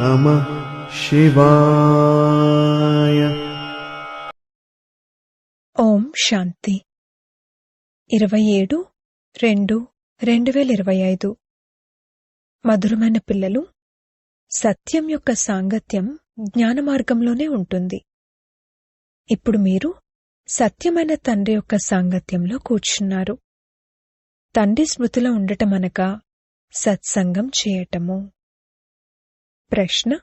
నమ శివాయ. ఓం శాంతి. ఇరవై ఏడు రెండు రెండు వేల ఇరవై ఐదు. మధురమైన పిల్లలు సత్యం యొక్క సాంగత్యం జ్ఞాన మార్గంలోనే ఉంటుంది. ఇప్పుడు మీరు సత్యమైన తండ్రి యొక్క సాంగత్యంలో కూర్చున్నారు. తండ్రి స్మృతిలో ఉండటం అనగా సత్సంగం చేయటము. ప్రశ్న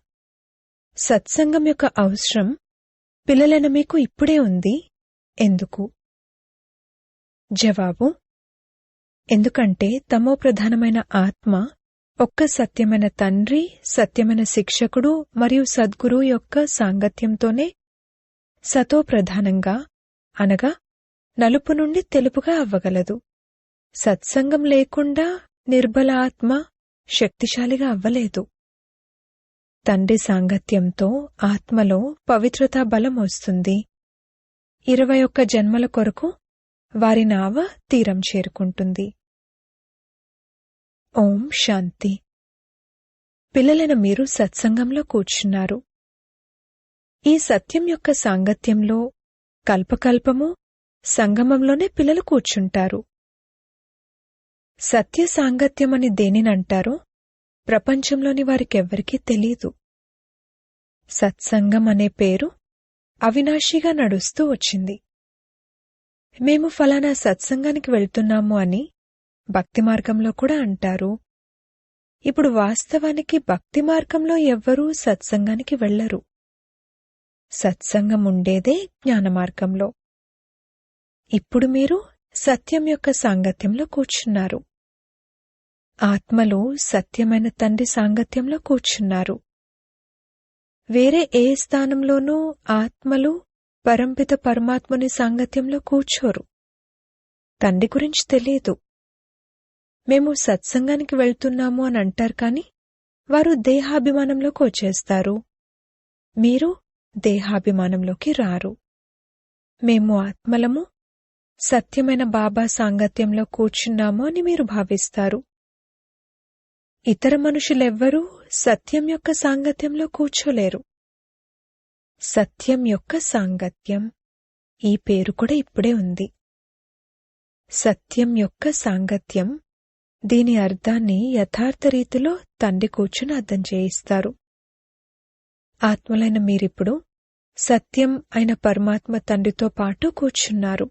సత్సంగం యొక్క అవసరం పిల్లలను మీకు ఇప్పుడే ఉంది. ఎందుకు? జవాబు ఎందుకంటే తమో ప్రధానమైన ఆత్మ ఒక్క సత్యమైన తండ్రి సత్యమైన శిక్షకుడు మరియు సద్గురు యొక్క సాంగత్యంతోనే సతో ప్రధానంగా అనగా నలుపు నుండి తెలుపుగా అవ్వగలదు. సత్సంగం లేకుండా నిర్బల ఆత్మ శక్తిశాలిగా అవ్వలేదు. తండ్రి సాంగత్యంతో ఆత్మలో పవిత్రతా బలం వస్తుంది. ఇరవై ఒక్క జన్మల కొరకు వారి నావ తీరం చేరుకుంటుంది. ఓం శాంతి. పిల్లలను మీరు సత్సంగంలో కూర్చున్నారు. ఈ సత్యం యొక్క సాంగత్యంలో కల్పకల్పము సంగమంలోనే పిల్లలు కూర్చుంటారు. సత్య సాంగత్యమని దేనినంటారో? ప్రపంచంలోని వారికెవ్వరికీ తెలీదు. సత్సంగం అనే పేరు అవినాశిగా నడుస్తూ వచ్చింది. మేము ఫలానా సత్సంగానికి వెళ్తున్నాము అని భక్తి మార్గంలో కూడా అంటారు. ఇప్పుడు వాస్తవానికి భక్తి మార్గంలో ఎవ్వరూ సత్సంగానికి వెళ్ళరు సత్సంగం ఉండేదే జ్ఞానమార్గంలో ఇప్పుడు మీరు సత్యం యొక్క సాంగత్యంలో కూర్చున్నారు. ఆత్మలో సత్యమైన తండ్రి సాంగత్యంలో కూర్చున్నారు. వేరే ఏ స్థానంలోనూ ఆత్మలు పరంపిత పరమాత్ముని సాంగత్యంలో కూర్చోరు. తండ్రి గురించి తెలియదు. మేము సత్సంగానికి వెళ్తున్నాము అని అంటారు కాని వారు దేహాభిమానంలోకి వచ్చేస్తారు. మీరు దేహాభిమానంలోకి రారు. మేము ఆత్మలము సత్యమైన బాబా సాంగత్యంలో కూర్చున్నాము అని మీరు భావిస్తారు. ఇతర మనుషులెవ్వరూ సత్యం యొక్క సాంగత్యంలో కూర్చోలేరు. సత్యం యొక్క సాంగత్యం ఈ పేరు కూడా ఇప్పుడే ఉంది. సత్యం యొక్క సాంగత్యం దీని అర్థాన్ని యథార్థ రీతిలో తండ్రి కూర్చుని అర్థం చేయిస్తారు. ఆత్మలైన మీరిప్పుడు సత్యం అయిన పరమాత్మ తండ్రితో పాటు కూర్చున్నారు.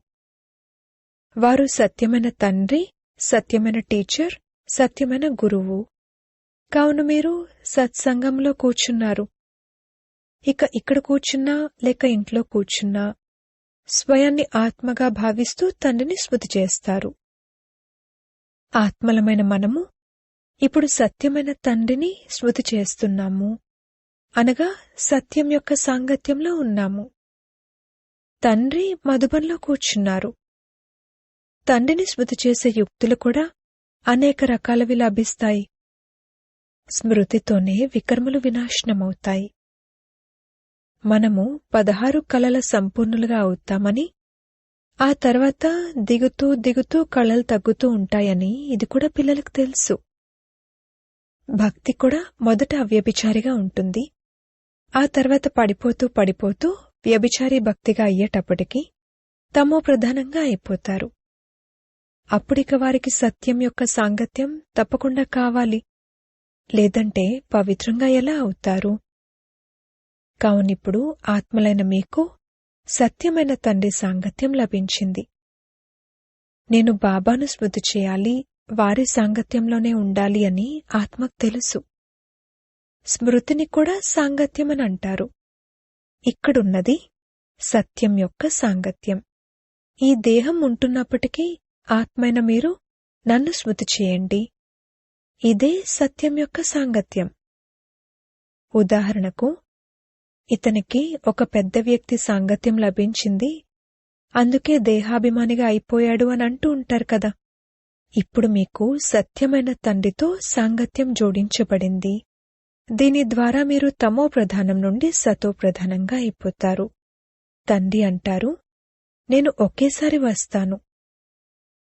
వారు సత్యమైన తండ్రి సత్యమైన టీచర్ సత్యమైన గురువు కావున మీరు సత్సంగంలో కూర్చున్నారు. ఇక ఇక్కడ కూర్చున్నా లేక ఇంట్లో కూర్చున్నా స్వయాన్ని ఆత్మగా భావిస్తూ తండ్రిని స్మృతి చేస్తారు. ఆత్మలమైన మనము ఇప్పుడు సత్యమైన తండ్రిని స్మృతి చేస్తున్నాము. అనగా సత్యం యొక్క సాంగత్యంలో ఉన్నాము. తండ్రి మధుబన్లో కూర్చున్నారు. తండ్రిని స్మృతి చేసే యుక్తులు కూడా అనేక రకాలవి లభిస్తాయి స్మృతితోనే వికర్మలు వినాశనమవుతాయి. మనము పదహారు కళల సంపూర్ణులుగా అవుతామని ఆ తర్వాత దిగుతూ దిగుతూ కళలు తగ్గుతూ ఉంటాయని ఇది కూడా పిల్లలకు తెలుసు. భక్తి కూడా మొదట అవ్యభిచారిగా ఉంటుంది. ఆ తర్వాత పడిపోతూ పడిపోతూ వ్యభిచారి భక్తిగా అయ్యేటప్పటికి తమో ప్రధానంగా అయిపోతారు. అప్పుడిక వారికి సత్యం యొక్క సాంగత్యం తప్పకుండా కావాలి. లేదంటే పవిత్రంగా ఎలా అవుతారు? కావునిప్పుడు ఆత్మలైన మీకు సత్యమైన తండ్రి సాంగత్యం లభించింది. నేను బాబాను స్మృతి చేయాలి వారి సాంగత్యంలోనే ఉండాలి అని ఆత్మకు తెలుసు. స్మృతిని కూడా సాంగత్యమని అంటారు. ఇక్కడున్నది సత్యం యొక్క సాంగత్యం. ఈ దేహం ఉంటున్నప్పటికీ ఆత్మైన మీరు నన్ను స్మృతి చేయండి. ఇదే సత్యం యొక్క సాంగత్యం. ఉదాహరణకు ఇతనికి ఒక పెద్ద వ్యక్తి సాంగత్యం లభించింది అందుకే దేహాభిమానిగా అయిపోయాడు అని అంటూ ఉంటారు కదా. ఇప్పుడు మీకు సత్యమైన తండ్రితో సాంగత్యం జోడించబడింది. దీని ద్వారా మీరు తమో ప్రధానం నుండి సతో ప్రధానంగా అయిపోతారు. తండ్రి అంటారు నేను ఒకేసారి వస్తాను.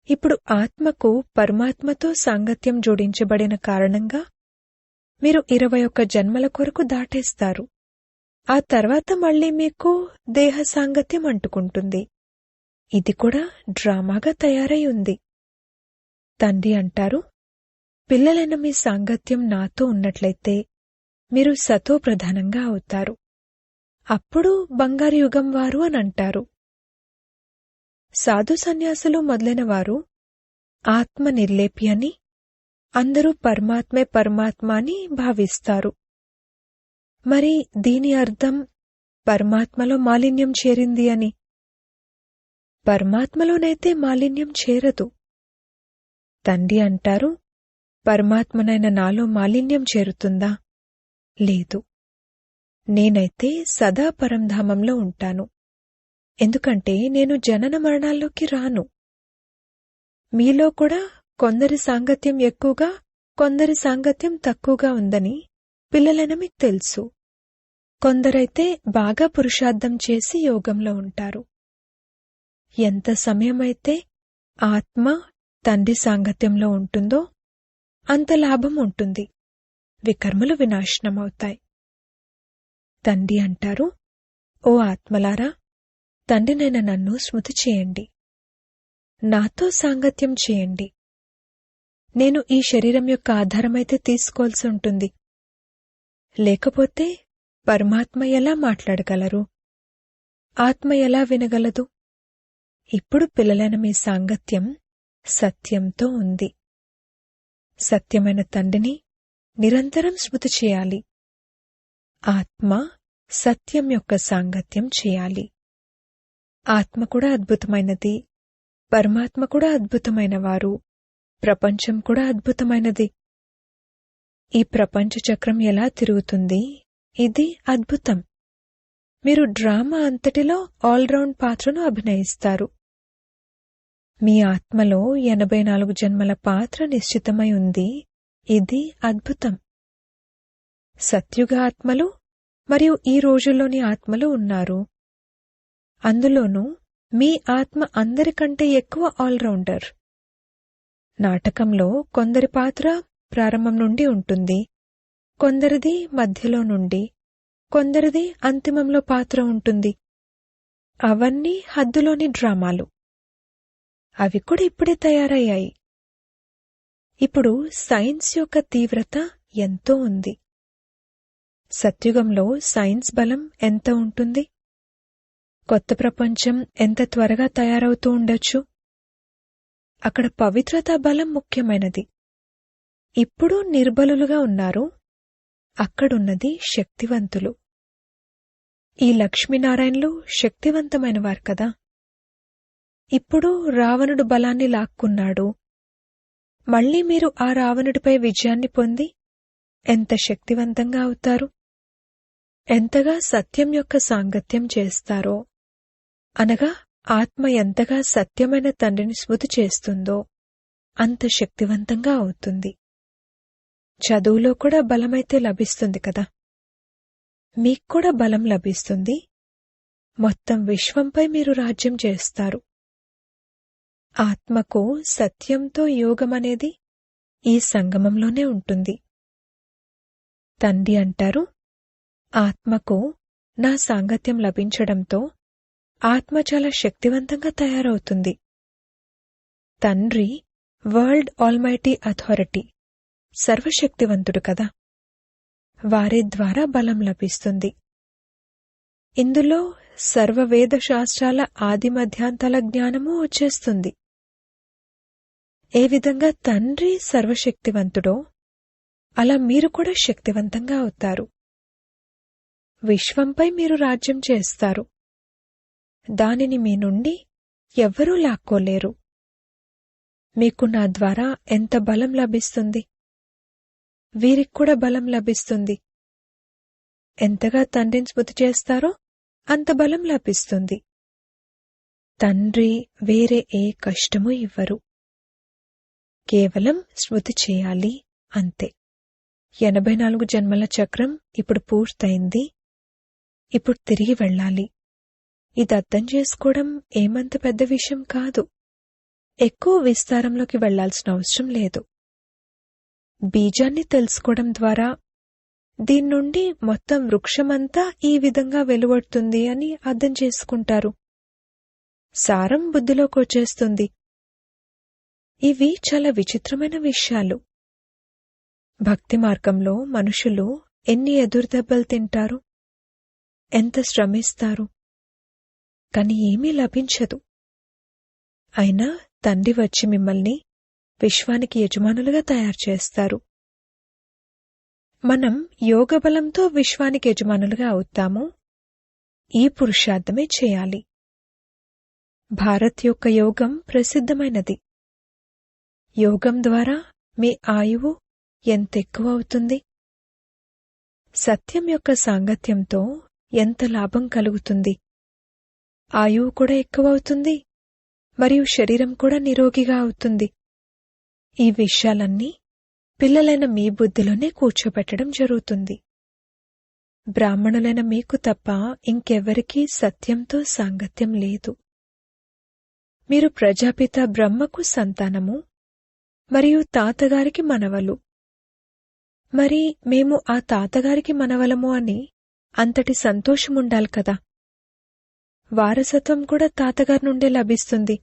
ఇప్పుడు ఆత్మకు పరమాత్మతో సాంగత్యం జోడించబడిన కారణంగా మీరు ఇరవై ఒక్క జన్మల కొరకు దాటేస్తారు. ఆ తర్వాత మళ్ళీ మీకు దేహ సాంగత్యం అంటుకుంటుంది. ఇది కూడా డ్రామాగా తయారై ఉంది. తండ్రి అంటారు పిల్లలైన మీ సాంగత్యం నాతో ఉన్నట్లయితే మీరు సతో ప్రధానంగా అవుతారు. అప్పుడు బంగారు యుగం వారు అని అంటారు. సాధు సన్యాసులు మొదలైన వారు ఆత్మ నిర్లేపి అని అందరూ పరమాత్మే పరమాత్మ అని భావిస్తారు. మరి దీని అర్థం పరమాత్మలో మాలిన్యం చేరింది అని. పరమాత్మలోనైతే మాలిన్యం చేరదు. తండ్రి అంటారు పరమాత్మనైన నాలో మాలిన్యం చేరుతుందా? లేదు. నేనైతే సదా పరంధామంలో ఉంటాను. ఎందుకంటే నేను జనన మరణాల్లోకి రాను. మీలో కూడా కొందరి సాంగత్యం ఎక్కువగా కొందరి సాంగత్యం తక్కువగా ఉందని పిల్లలైన మీకు తెలుసు. కొందరైతే బాగా పురుషార్థం చేసి యోగంలో ఉంటారు. ఎంత సమయమైతే ఆత్మ తండ్రి సాంగత్యంలో ఉంటుందో అంత లాభం ఉంటుంది. వికర్మలు వినాశనమవుతాయి. తండ్రి అంటారు ఓ ఆత్మలారా తండ్రినైన నన్ను స్మృతి చేయండి. నాతో సాంగత్యం చేయండి. నేను ఈ శరీరం యొక్క ఆధారమైతే తీసుకోవాల్సి ఉంటుంది. లేకపోతే పరమాత్మ ఎలా మాట్లాడగలరు? ఆత్మ ఎలా వినగలదు? ఇప్పుడు పిల్లలైన మీ సాంగత్యం సత్యంతో ఉంది. సత్యమైన తండ్రిని నిరంతరం స్మృతి చేయాలి. ఆత్మ సత్యం యొక్క సాంగత్యం చేయాలి. ఆత్మ కూడా అద్భుతమైనది. పరమాత్మ కూడా అద్భుతమైన వారు ప్రపంచం కూడా అద్భుతమైనది. ఈ ప్రపంచ చక్రం ఎలా తిరుగుతుంది? ఇది అద్భుతం. మీరు డ్రామా అంతటిలో ఆల్రౌండ్ పాత్రను అభినయిస్తారు. మీ ఆత్మలో ఎనభై నాలుగు జన్మల పాత్ర నిశ్చితమై ఉంది. ఇది అద్భుతం. సత్యుగ ఆత్మలు మరియు ఈ రోజుల్లోని ఆత్మలు ఉన్నారు. అందులోనూ మీ ఆత్మ అందరికంటే ఎక్కువ ఆల్రౌండర్. నాటకంలో కొందరి పాత్ర ప్రారంభం నుండి ఉంటుంది కొందరిది మధ్యలో నుండి కొందరిది అంతిమంలో పాత్ర ఉంటుంది. అవన్నీ హద్దులోని డ్రామాలు. అవి కూడా ఇప్పుడే తయారయ్యాయి. ఇప్పుడు సైన్స్ యొక్క తీవ్రత ఎంతో ఉంది. సత్యుగంలో సైన్స్ బలం ఎంత ఉంటుంది? కొత్త ప్రపంచం ఎంత త్వరగా తయారవుతూ ఉండొచ్చు? అక్కడ పవిత్రతా బలం ముఖ్యమైనది. ఇప్పుడు నిర్బలులుగా ఉన్నారు. అక్కడున్నది శక్తివంతులు. ఈ లక్ష్మీనారాయణలు శక్తివంతమైన వారు కదా? ఇప్పుడు రావణుడు బలాన్ని లాక్కున్నాడు. మళ్ళీ మీరు ఆ రావణుడిపై విజయాన్ని పొంది ఎంత శక్తివంతంగా అవుతారు? ఎంతగా సత్యం యొక్క సాంగత్యం చేస్తారో? అనగా ఆత్మ ఎంతగా సత్యమైన తండ్రిని స్మృతి చేస్తుందో అంత శక్తివంతంగా అవుతుంది. చదువులో కూడా బలమైతే లభిస్తుంది కదా. మీకు కూడా బలం లభిస్తుంది. మొత్తం విశ్వంపై మీరు రాజ్యం చేస్తారు. ఆత్మకు సత్యంతో యోగమనేది ఈ సంగమంలోనే ఉంటుంది. తండ్రి అంటారు ఆత్మకు నా సాంగత్యం లభించడంతో ఆత్మ చాలా శక్తివంతంగా తయారవుతుంది. తండ్రి వరల్డ్ ఆల్మైటీ అథారిటీ సర్వశక్తివంతుడు కదా. వారి ద్వారా బలం లభిస్తుంది. ఇందులో సర్వవేద శాస్త్రాల ఆది మధ్యాంతాల జ్ఞానము వచ్చేస్తుంది. ఏ విధంగా తండ్రి సర్వశక్తివంతుడో అలా మీరు కూడా శక్తివంతంగా అవుతారు. విశ్వంపై మీరు రాజ్యం చేస్తారు. దానిని మీ నుండి ఎవ్వరూ లాక్కోలేరు. మీకు నా ద్వారా ఎంత బలం లభిస్తుంది? వీరికి కూడా బలం లభిస్తుంది. ఎంతగా తండ్రిని స్మృతి చేస్తారో అంత బలం లభిస్తుంది. తండ్రి వేరే ఏ కష్టమూ ఇవ్వరు. కేవలం స్మృతి చేయాలి అంతే. ఎనభై నాలుగు జన్మల చక్రం ఇప్పుడు పూర్తయింది. ఇప్పుడు తిరిగి వెళ్ళాలి. ఇది అర్థం చేసుకోవడం ఏమంత పెద్ద విషయం కాదు. ఎక్కువ విస్తారంలోకి వెళ్ళాల్సిన అవసరం లేదు. బీజాన్ని తెలుసుకోవడం ద్వారా దీని నుండి మొత్తం వృక్షమంతా ఈ విధంగా వెలువడుతుంది అని అర్థం చేసుకుంటారు. సారం బుద్ధిలోకి వచ్చేస్తుంది. ఇవి చాలా విచిత్రమైన విషయాలు. భక్తి మార్గంలో మనుషులు ఎన్ని ఎదురుదెబ్బలు తింటారు? ఎంత శ్రమిస్తారు? కాని ఏమీ లభించదు. అయినా తండ్రి వచ్చి మిమ్మల్ని విశ్వానికి యజమానులుగా తయారు చేస్తారు. మనం యోగ బలంతో విశ్వానికి యజమానులుగా అవుతాము ఈ పురుషార్థమే చేయాలి. భారత్ యొక్క యోగం ప్రసిద్ధమైనది. యోగం ద్వారా మీ ఆయువు ఎంత ఎక్కువ అవుతుంది? సత్యం యొక్క సాంగత్యంతో ఎంత లాభం కలుగుతుంది? ఆయువు కూడా ఎక్కువ అవుతుంది మరియు శరీరం కూడా నిరోగిగా అవుతుంది. ఈ విషయాలన్నీ పిల్లలైన మీ బుద్ధిలోనే కూర్చోబెట్టడం జరుగుతుంది. బ్రాహ్మణులైన మీకు తప్ప ఇంకెవ్వరికీ సత్యంతో సాంగత్యం లేదు. మీరు ప్రజాపిత బ్రహ్మకు సంతానము మరియు తాతగారికి మనవలు. మరి మేము ఆ తాతగారికి మనవలము అని అంతటి సంతోషముండాలి కదా? వారసత్వం కూడా తాతగారి నుండే లభిస్తుంది.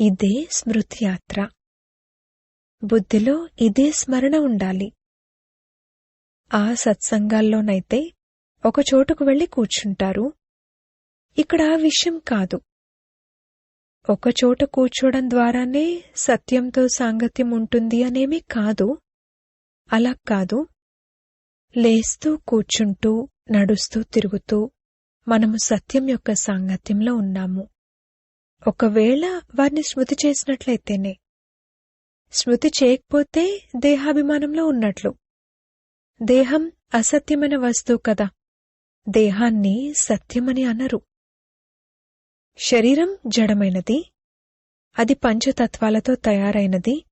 ఇదే స్మృతి యాత్ర బుద్ధిలో ఇదే స్మరణ ఉండాలి. ఆ సత్సంగాల్లోనైతే ఒక చోటుకు వెళ్ళి కూర్చుంటారు. ఇక్కడ ఆ విషయం కాదు. ఒక చోట కూర్చోవడం ద్వారానే సత్యంతో సాంగత్యం ఉంటుంది అనేమీ కాదు. అలా కాదు. లేస్తూ కూర్చుంటూ నడుస్తూ తిరుగుతూ మనము సత్యం యొక్క సాంగత్యంలో ఉన్నాము. ఒకవేళ వారిని స్మృతి చేసినట్లయితేనే. స్మృతి చేయకపోతే దేహాభిమానంలో ఉన్నట్లు. దేహం అసత్యమైన వస్తువు కదా. దేహాన్ని సత్యమని అనరు. శరీరం జడమైనది. అది పంచతత్వాలతో తయారైనది.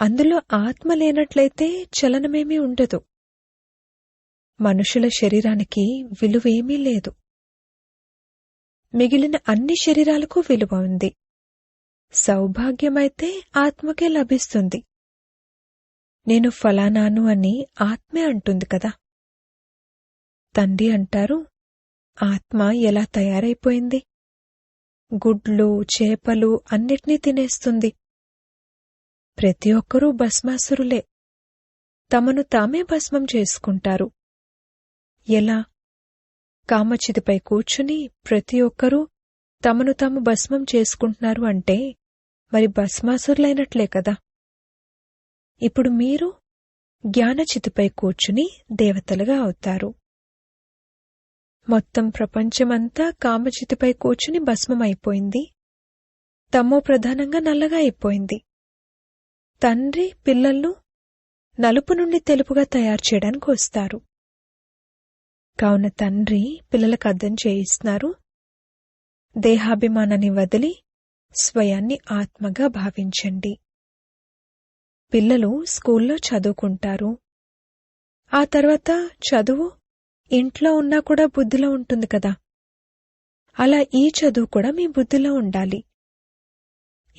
అందులో ఆత్మ లేనట్లయితే చలనమేమీ ఉండదు. మనుషుల శరీరానికి విలువేమీ లేదు. మిగిలిన అన్ని శరీరాలకు విలువ ఉంది. సౌభాగ్యమైతే ఆత్మకే లభిస్తుంది. నేను ఫలానాను అని ఆత్మే అంటుంది కదా. తండ్రి అంటారు ఆత్మ ఎలా తయారైపోయింది? గుడ్లు చేపలు అన్నిటినీ తినేస్తుంది. ప్రతి ఒక్కరూ భస్మాసురులే. తమను తామే భస్మం చేసుకుంటారు. ఎలా? కామచితిపై కూర్చుని ప్రతి ఒక్కరూ తమను తాము భస్మం చేసుకుంటున్నారు అంటే మరి భస్మాసురులైనట్లే కదా? ఇప్పుడు మీరు జ్ఞానచితిపై కూర్చుని దేవతలుగా అవుతారు. మొత్తం ప్రపంచమంతా కామచితిపై కూర్చుని భస్మమైపోయింది. తమో ప్రధానంగా నల్లగా అయిపోయింది. తండ్రి పిల్లలు నలుపు నుండి తెలుపుగా తయారు చేయడానికి వస్తారు. కావున తండ్రి పిల్లలకు అర్థం చేయిస్తున్నారు. దేహాభిమానాన్ని వదిలి స్వయాన్ని ఆత్మగా భావించండి. పిల్లలు స్కూల్లో చదువుకుంటారు. ఆ తర్వాత చదువు ఇంట్లో ఉన్నా కూడా బుద్ధిలో ఉంటుంది కదా. అలా ఈ చదువు కూడా మీ బుద్ధిలో ఉండాలి.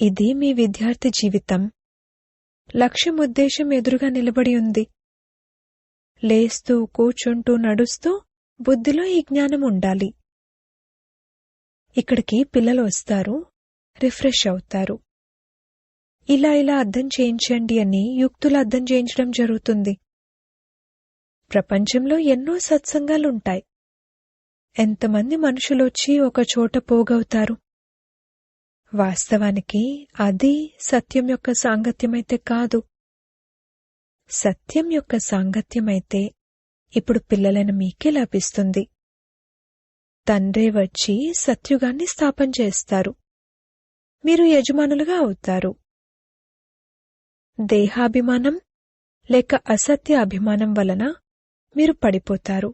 ఇది మీ విద్యార్థి జీవితం. లక్ష్యం ఉద్దేశం ఎదురుగా నిలబడి ఉంది. లేస్తూ కూర్చుంటూ నడుస్తూ బుద్ధిలో ఈ జ్ఞానం ఉండాలి. ఇక్కడికి పిల్లలు వస్తారు రిఫ్రెష్ అవుతారు. ఇలా ఇలా అర్థం చేయించండి అని యుక్తులు అర్థం చేయించడం జరుగుతుంది. ప్రపంచంలో ఎన్నో సత్సంగాలుంటాయి. ఎంతమంది మనుషులొచ్చి ఒక చోట పోగవుతారు? వాస్తవానికి అది సత్యం యొక్క సాంగత్యమైతే కాదు. సత్యం యొక్క సాంగత్యమైతే ఇప్పుడు పిల్లలైన మీకే లభిస్తుంది. తండ్రే వచ్చి సత్యుగాన్ని స్థాపన చేస్తారు. మీరు యజమానులుగా అవుతారు. దేహాభిమానం లేక అసత్య అభిమానం వలన మీరు పడిపోతారు.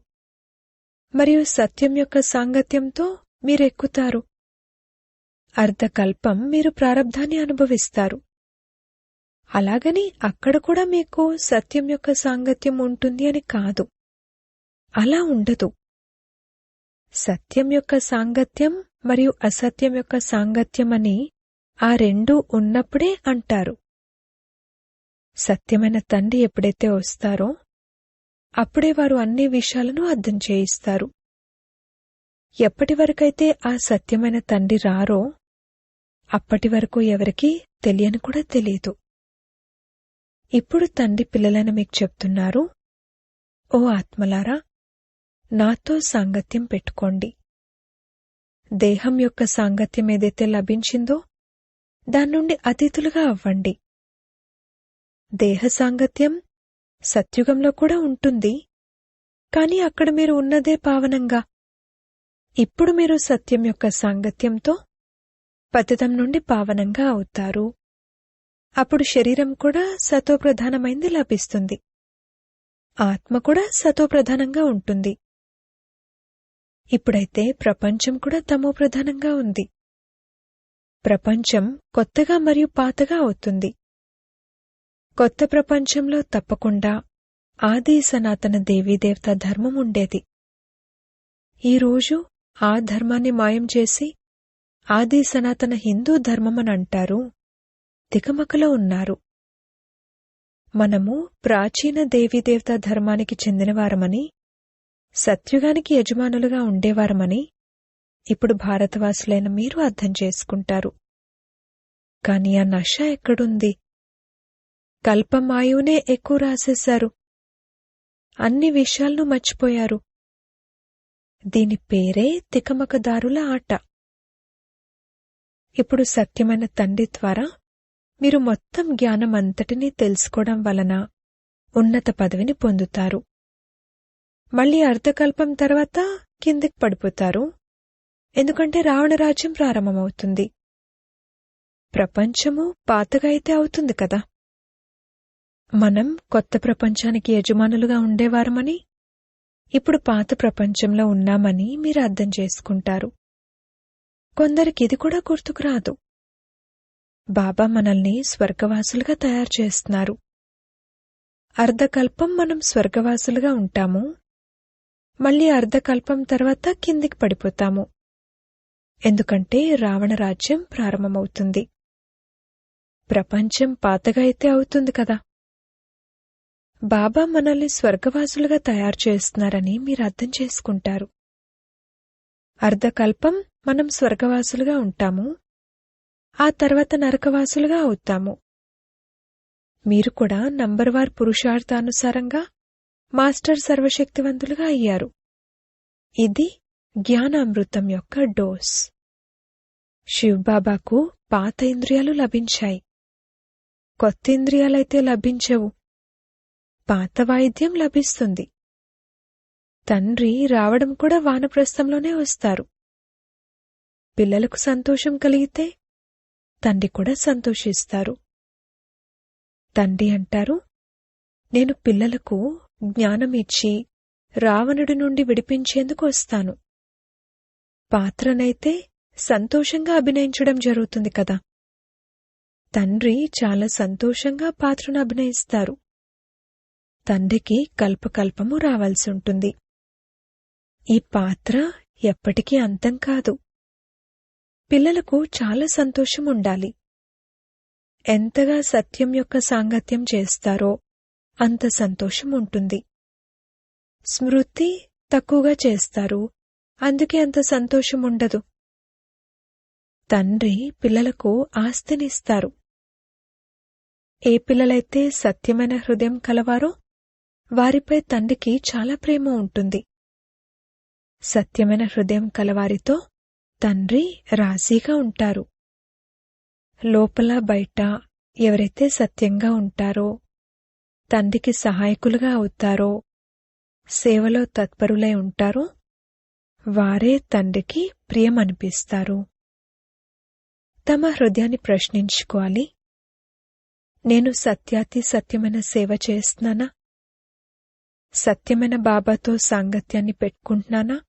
మరియు సత్యం యొక్క సాంగత్యంతో మీరెక్కుతారు. అర్ధకల్పం మీరు ప్రారబ్ధాన్ని అనుభవిస్తారు. అలాగని అక్కడ కూడా మీకు సత్యం యొక్క సాంగత్యం ఉంటుంది అని కాదు. అలా ఉండదు. సత్యం యొక్క సాంగత్యం మరియు అసత్యం యొక్క సాంగత్యం అని ఆ రెండూ ఉన్నప్పుడే అంటారు. సత్యమైన తండ్రి ఎప్పుడైతే వస్తారో అప్పుడే వారు అన్ని విషయాలను అర్థం చేయిస్తారు. ఎప్పటి వరకైతే ఆ సత్యమైన తండ్రి రారో అప్పటి వరకు ఎవరికీ తెలియని కూడా తెలియదు. ఇప్పుడు తండ్రి పిల్లలను మీకు చెప్తున్నారు ఓ ఆత్మలారా నాతో సాంగత్యం పెట్టుకోండి. దేహం యొక్క సాంగత్యం ఏదైతే లభించిందో దాని నుండి అతిథులుగా అవ్వండి. దేహ సాంగత్యం సత్యుగంలో కూడా ఉంటుంది. కాని అక్కడ మీరు ఉన్నదే పావనంగా. ఇప్పుడు మీరు సత్యం యొక్క సాంగత్యంతో పతితం నుండి పావనంగా అవుతారు. అప్పుడు శరీరం కూడా సతోప్రధానమైంది లభిస్తుంది. ఆత్మ కూడా సతోప్రధానంగా ఉంటుంది. ఇప్పుడైతే ప్రపంచం కూడా తమో ప్రధానంగా ఉంది. ప్రపంచం కొత్తగా మరియు పాతగా అవుతుంది. కొత్త ప్రపంచంలో తప్పకుండా ఆది సనాతన దేవీదేవత ధర్మం ఉండేది. ఈరోజు ఆ ధర్మాన్ని మాయం చేసి ఆది సనాతన హిందూ ధర్మమని అంటారు తికమకలో ఉన్నారు. మనము ప్రాచీన దేవీదేవత ధర్మానికి చెందినవారమని సత్యుగానికి యజమానులుగా ఉండేవారమని ఇప్పుడు భారతవాసులైన మీరు అర్థం చేసుకుంటారు. కాని ఆ నష ఎక్కడుంది? కల్పమాయునే ఎక్కువ రాసేశారు. అన్ని విషయాలను మర్చిపోయారు. దీని పేరే తికమకదారుల ఆట. ఇప్పుడు సత్యమైన తండ్రి ద్వారా మీరు మొత్తం జ్ఞానం అంతటినీ తెలుసుకోవడం వలన ఉన్నత పదవిని పొందుతారు. మళ్ళీ అర్ధకల్పం తర్వాత కిందికి పడిపోతారు. ఎందుకంటే రావణరాజ్యం ప్రారంభమవుతుంది. ప్రపంచము పాతగా అయితే అవుతుంది కదా. మనం కొత్త ప్రపంచానికి యజమానులుగా ఉండేవారమని ఇప్పుడు పాత ప్రపంచంలో ఉన్నామని మీరు అర్థం చేసుకుంటారు. కొందరికి ఇది కూడా గుర్తుకు రాదు. బాబా మనల్ని స్వర్గవాసులుగా తయారు చేస్తున్నారు. అర్ధకల్పం మనం స్వర్గవాసులుగా ఉంటాము మళ్ళీ అర్ధకల్పం తర్వాత కిందికి పడిపోతాము. ఎందుకంటే రావణ రాజ్యం ప్రారంభమవుతుంది. ప్రపంచం పాతగా అయితే అవుతుంది కదా. బాబా మనల్ని స్వర్గవాసులుగా తయారు చేస్తున్నారని మీరు అర్థం చేసుకుంటారు. అర్ధకల్పం మనం స్వర్గవాసులుగా ఉంటాము. ఆ తర్వాత నరకవాసులుగా అవుతాము. మీరు కూడా నంబర్వార్ పురుషార్థానుసారంగా మాస్టర్ సర్వశక్తివంతులుగా అయ్యారు. ఇది జ్ఞానామృతం యొక్క డోస్. శివబాబాకు పాత ఇంద్రియాలు లభించాయి. కొత్త ఇంద్రియాలైతే లభించవు. పాత వాయిద్యం లభిస్తుంది. తండ్రి రావడం కూడా వానప్రస్థంలోనే వస్తారు. పిల్లలకు సంతోషం కలిగితే తండ్రి కూడా సంతోషిస్తారు. తండ్రి అంటారు నేను పిల్లలకు జ్ఞానం ఇచ్చి రావణుడి నుండి విడిపించేందుకు వస్తాను. పాత్రనైతే సంతోషంగా అభినయించడం జరుగుతుంది కదా. తండ్రి చాలా సంతోషంగా పాత్రను అభినయిస్తారు. తండ్రికి కల్పకల్పము రావాల్సి ఉంటుంది. ఈ పాత్ర ఎప్పటికీ అంతం కాదు. పిల్లలకు చాలా సంతోషం ఉండాలి ఎంతగా సత్యం యొక్క సాంగత్యం చేస్తారో అంత సంతోషం ఉంటుంది స్మృతి తక్కువగా చేస్తారు. అందుకే అంత సంతోషం ఉండదు తండ్రి పిల్లలకు ఆస్తినిస్తారు. ఏ పిల్లలైతే సత్యమైన హృదయం కలవారో వారిపై తండ్రికి చాలా ప్రేమ ఉంటుంది. సత్యమైన హృదయం కలవారితో తండ్రి రాజీగా ఉంటారు. లోపల బయట ఎవరైతే సత్యంగా ఉంటారో తండ్రికి సహాయకులుగా అవుతారో? సేవలో తత్పరులై ఉంటారో? వారే తండ్రికి ప్రియమనిపిస్తారు. తమ హృదయాన్ని ప్రశ్నించుకోవాలి. నేను సత్యాతి సత్యమైన సేవ చేస్తున్నానా? సత్యమైన బాబాతో సాంగత్యాన్ని పెట్టుకుంటున్నానా?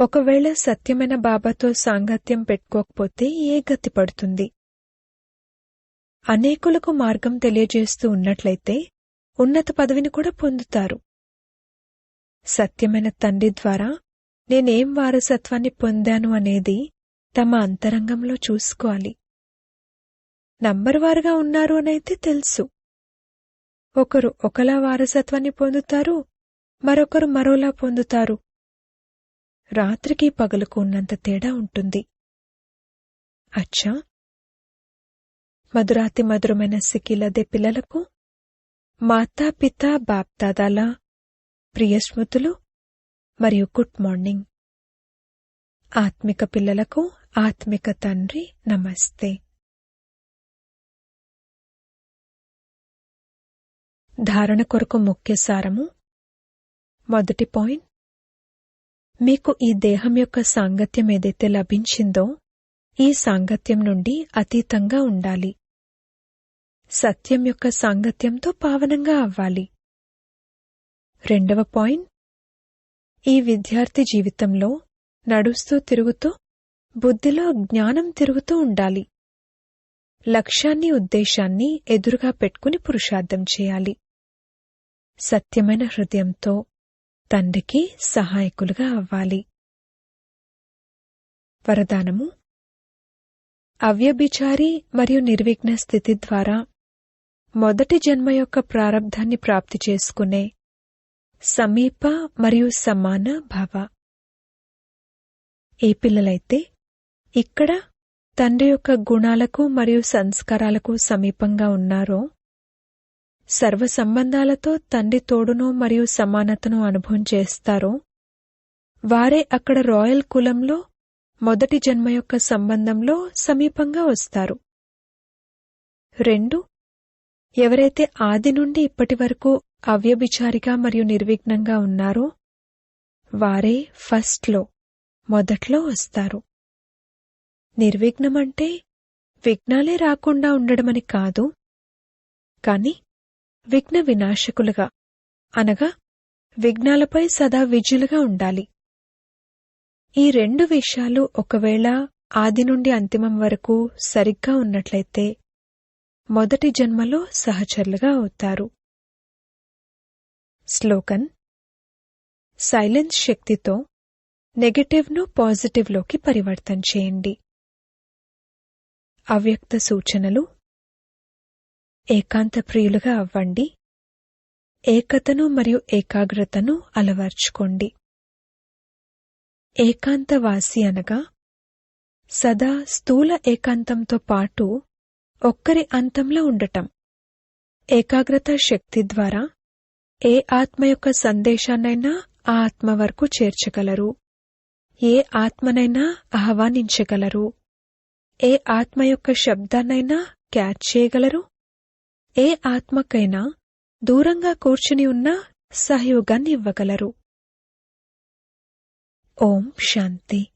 ఒకవేళ సత్యమైన బాబాతో సాంగత్యం పెట్టుకోకపోతే ఏ గతి పడుతుంది? అనేకులకు మార్గం తెలియజేస్తూ ఉన్నట్లయితే ఉన్నత పదవిని కూడా పొందుతారు. సత్యమైన తండ్రి ద్వారా నేనేం వారసత్వాన్ని పొందాను అనేది తమ అంతరంగంలో చూసుకోవాలి. నంబర్వారుగా ఉన్నారు అనైతే తెలుసు. ఒకరు ఒకలా వారసత్వాన్ని పొందుతారు మరొకరు మరోలా పొందుతారు. రాత్రికి పగలుకు ఉన్నంత తేడా ఉంటుంది. అచ్చా మధురాతి మధురమైన సికిలదే పిల్లలకు మాతా పిత బాప్దాదాల ప్రియ స్మృతులు మరియు గుడ్ మార్నింగ్. ఆత్మిక పిల్లలకు ఆత్మిక తండ్రి నమస్తే. ధారణ కొరకు ముఖ్య సారము. మొదటి పాయింట్. మీకు ఈ దేహం యొక్క సాంగత్యం ఏదైతే లభించిందో ఈ సాంగత్యం నుండి అతీతంగా ఉండాలి. సత్యం యొక్క సాంగత్యంతో పావనంగా అవ్వాలి. రెండవ పాయింట్. ఈ విద్యార్థి జీవితంలో నడుస్తూ తిరుగుతూ బుద్ధిలో జ్ఞానం తిరుగుతూ ఉండాలి. లక్ష్యాన్ని ఉద్దేశాన్ని ఎదురుగా పెట్టుకుని పురుషార్థం చేయాలి. సత్యమైన హృదయంతో తండ్రికి సహాయకులుగా అవ్వాలి. వరదానము. అవ్యభిచారి మరియు నిర్విఘ్న స్థితి ద్వారా మొదటి జన్మ యొక్క ప్రారంధాన్ని ప్రాప్తి చేసుకునే సమీప మరియు సమాన భవ. ఏ పిల్లలైతే ఇక్కడ తండ్రి యొక్క గుణాలకు మరియు సంస్కారాలకు సమీపంగా ఉన్నారో సర్వ సంబంధాలతో తండ్రి తోడును మరియు సమానతను అనుభవం చేస్తారో వారే అక్కడ రాయల్ కులంలో మొదటి జన్మ యొక్క సంబంధంలో సమీపంగా వస్తారు. రెండు ఎవరైతే ఆది నుండి ఇప్పటి వరకు అవ్యభిచారిగా మరియు నిర్విఘ్నంగా ఉన్నారో వారే ఫస్ట్లో మొదట్లో వస్తారు. నిర్విఘ్నమంటే విఘ్నాలే రాకుండా ఉండడమని కాదు కాని విఘ్న వినాశకులుగా అనగా విఘ్నాలపై సదా విజులుగా ఉండాలి. ఈ రెండు విషయాలు ఒకవేళ ఆది నుండి అంతిమం వరకు సరిగ్గా ఉన్నట్లయితే మొదటి జన్మలో సహచరులుగా అవుతారు. శ్లోకన్ సైలెన్స్ శక్తితో నెగటివ్ను పాజిటివ్లోకి పరివర్తన చేయండి. అవ్యక్త సూచనలు. ఏకాంత ప్రియులుగా అవ్వండి. ఏకతను మరియు ఏకాగ్రతను అలవర్చుకోండి. ఏకాంతవాసి అనగా సదా స్థూల ఏకాంతంతో పాటు ఒక్కరి అంతంలో ఉండటం. ఏకాగ్రత శక్తి ద్వారా ఏ ఆత్మ యొక్క సందేశాన్నైనా ఆ ఆత్మ వరకు చేర్చగలరు. ఏ ఆత్మనైనా ఆహ్వానించగలరు. ఏ ఆత్మ యొక్క శబ్దాన్నైనా క్యాచ్ చేయగలరు. ఏ ఆత్మకైనా దూరంగా కూర్చుని ఉన్న సహయోగాన్ని ఇవ్వగలరు. ఓం శాంతి.